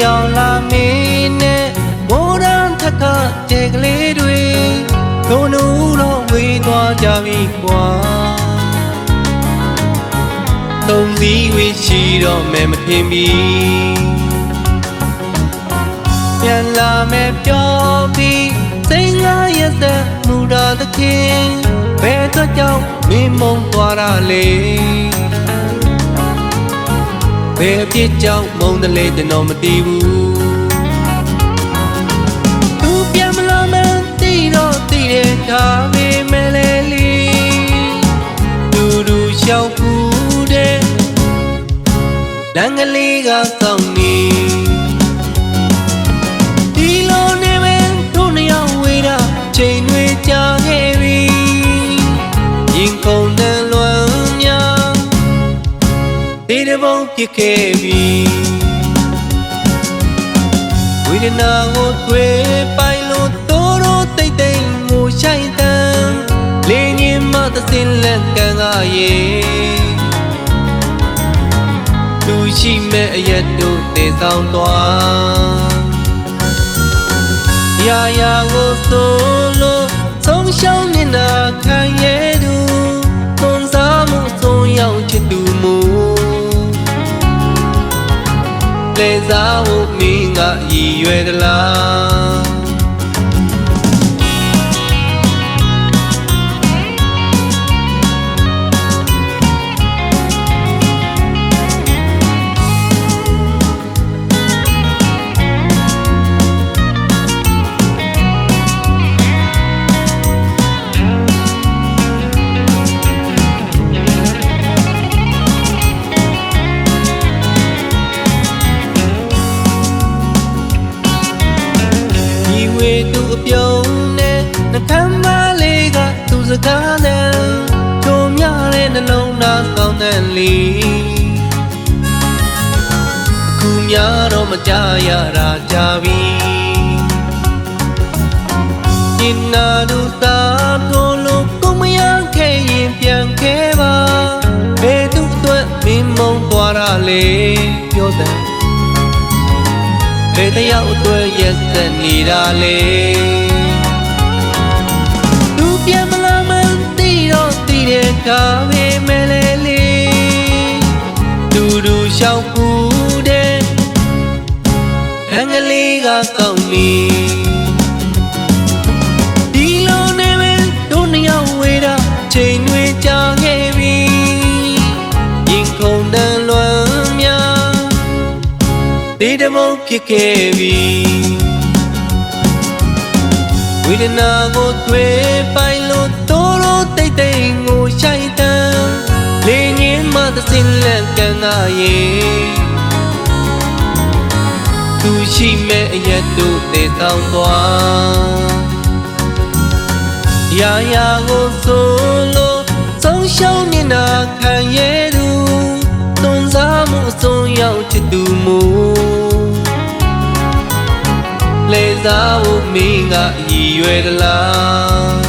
ရောက်လာမင်းနဲ့မိုးရန်ထက်ကကျဲကလေးတွေတို့နူတော့ဝေးသွားကြပြီကွာသုံးစီဝေးရှိတော့မယ်မထင်ပြီပြန်လာမယ်ပြောပြီးစိတ်ငါရဲ့သက်မူတာသခင်ဘယ်တော့ကြောင့်မင်းမုံသွားတာလဲ ဘယ်အဖြစ်ကြောင့်မုန်းတယ်လဲကျွန်တော်မသိဘူးသူပြန်မလာမသိတော့သိတဲ့ဒါပေမဲ့လေလီသူတို့ရှောက်ကူတဲ့လမ်းကလေးကစောင့်နေဒီလိုနေမယ်တို့နှစ်ယောက်ဝေးတာချိန်တွေကြာ တဘုံဖြစ်ခဲ့ပြီဝိဒနာကိုတွေ့ပိုင်လို့တိုးတိုးတိတ်တိတ်ငိုဆိုင်တန်လင်းရင်မသစင်လက်ကံကရေသူရှိမဲ့အရက်တို့တည်ဆောင်သွားရာရာကိုဆိုလို့ဆုံးရှုံးမျက်နှာခံရ ရည်ရွယ်သလား ကားနဲ့ထုံမြတဲ့နှလုံးသားကောင်းတဲ့လီအခုများတော့မကြရတာကြပြီဒီနာဒုတာတို့လို့ကိုမရခဲ့ရင်ပြန်ခဲ့ပါဘယ်သူအတွက်မင်းမုံသွားတာလေပြောတယ်ဘယ်တယောက်အတွက်ရက်စက်နေတာလဲ တဲ့ကပဲမဲလေလေတူတူရှောက်ကူတဲ့အင်္ဂလိပ်ကကောင်းနေဒီလိုနေမယ်တို့နှစ်ယောက်ဝေးတာချိန်တွေကြာခဲ့ပြီရင်ခုန်တန်လွမ်းများဒီတမုံဖြစ်ခဲ့ပြီဝေဒနာကိုတွေ့ပိုင်လို့တိုးတိုးတိတ်တိတ်ငို ဆိုင်တန်လေငင်းမသစင်လန့်ကန်ကရေသူရှိမဲ့အရက်တို့တည်ဆောင်သွားရာရာကိုဆိုလို့ဆုံးရှုံးနေတာခံရသူသွန်စားမှုအဆုံးရောက်ချစ်သူမူလေစားဖို့မင်းကရည်ရွယ်သလား